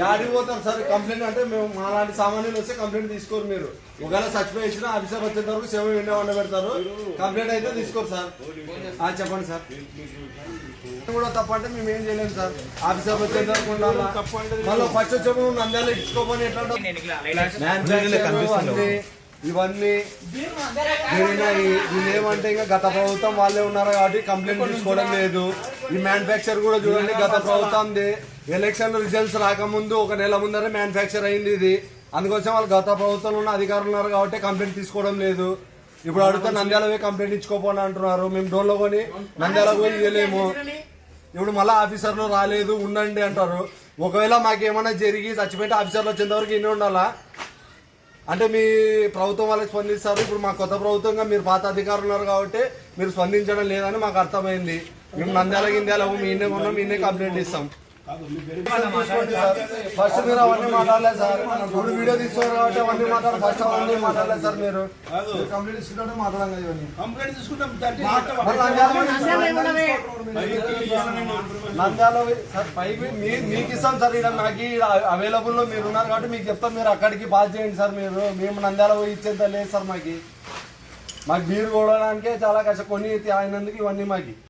యాడికి పోతారు sir? Complaint అంటే మేము మా లాంటి సామాన్యులు వస్తే కంప్లైంట్ తీసుకోరు మీరు. ఒకవేళ సచిపోయి ఇచ్చిన ఆఫీసర్ వచ్చేంత వరకు సేవ విండే వండ పెడతారు కంప్లైంట్ అయితే తీసుకోరు సార్. ఆ, చెప్పండి సార్. కూడా తప్ప అంటే మేము ఏం చేయలేము సార్. ఆఫీసర్ వచ్చేంత వరకు ఉండాలా? మళ్ళీ ఫస్ట్ వచ్చేప్పుడు నంద్యాల ఇచ్చుకోమని ఎట్లా ఇవన్నీ ఏమంటే ఇంకా గత ప్రభుత్వం వాళ్ళే ఉన్నారు కాబట్టి కంప్లైంట్ తీసుకోవడం లేదు. ఈ మ్యానుఫ్యాక్చర్ కూడా చూడండి గత ప్రభుత్వంది. ఎలక్షన్ రిజల్ట్స్ రాకముందు ఒక నెల ముందరే మ్యానుఫ్యాక్చర్ అయింది ఇది. అందుకోసం వాళ్ళు గత ప్రభుత్వంలో ఉన్న అధికారులు ఉన్నారు కాబట్టి కంప్లైంట్ తీసుకోవడం లేదు. ఇప్పుడు అడిగితే నంద్యాల పోయి కంప్లైంట్ ఇచ్చుకోపోని అంటున్నారు. మేము డోన్లో కొని నంద్యాల పోయి ఇవ్వలేము ఇప్పుడు మళ్ళీ ఆఫీసర్లు రాలేదు ఉండండి అంటారు. ఒకవేళ మాకేమైనా జరిగి చచ్చిపోతే ఆఫీసర్లు వచ్చేంత వరకు ఇన్ని ఉండాలా? అంటే మీ ప్రభుత్వం వాళ్ళకి స్పందిస్తారు. ఇప్పుడు మా కొత్త ప్రభుత్వంగా మీరు పాత అధికారులు ఉన్నారు కాబట్టి మీరు స్పందించడం లేదని మాకు అర్థమైంది. మేము నంద్యాల గింద్యాల ఇన్నే ఉన్నాం ఇన్నే కంప్లైంట్ ఇస్తాం. ఫస్ట్ మీరు అవన్నీ మాట్లాడలేదు సార్. ఇప్పుడు వీడియో తీసుకోరు కాబట్టి అవన్నీ మాట్లాడాలి ఫస్ట్ అవన్నీ మాట్లాడలేదు సార్ మీరు. కంప్లైంట్ ఇస్తుంటే మాట్లాడాలి ఇవన్నీ. కంప్లైంట్ తీసుకుంటాం. నంద్యాల సార్ పైకి మీ- మీకు ఇస్తాం సార్. ఇక్కడ నాకు అవైలబుల్లో మీరు ఉన్నారు కాబట్టి మీకు చెప్తాం. మీరు అక్కడికి పాస్ చేయండి సార్ మీరు. మేము నంద్యాల పోయి ఇచ్చేంత లేదు సార్ మాకి. మాకు బీరు కొనడానికే చాలా కష్టం. కొన్ని అయినందుకు ఇవన్నీ మాకి.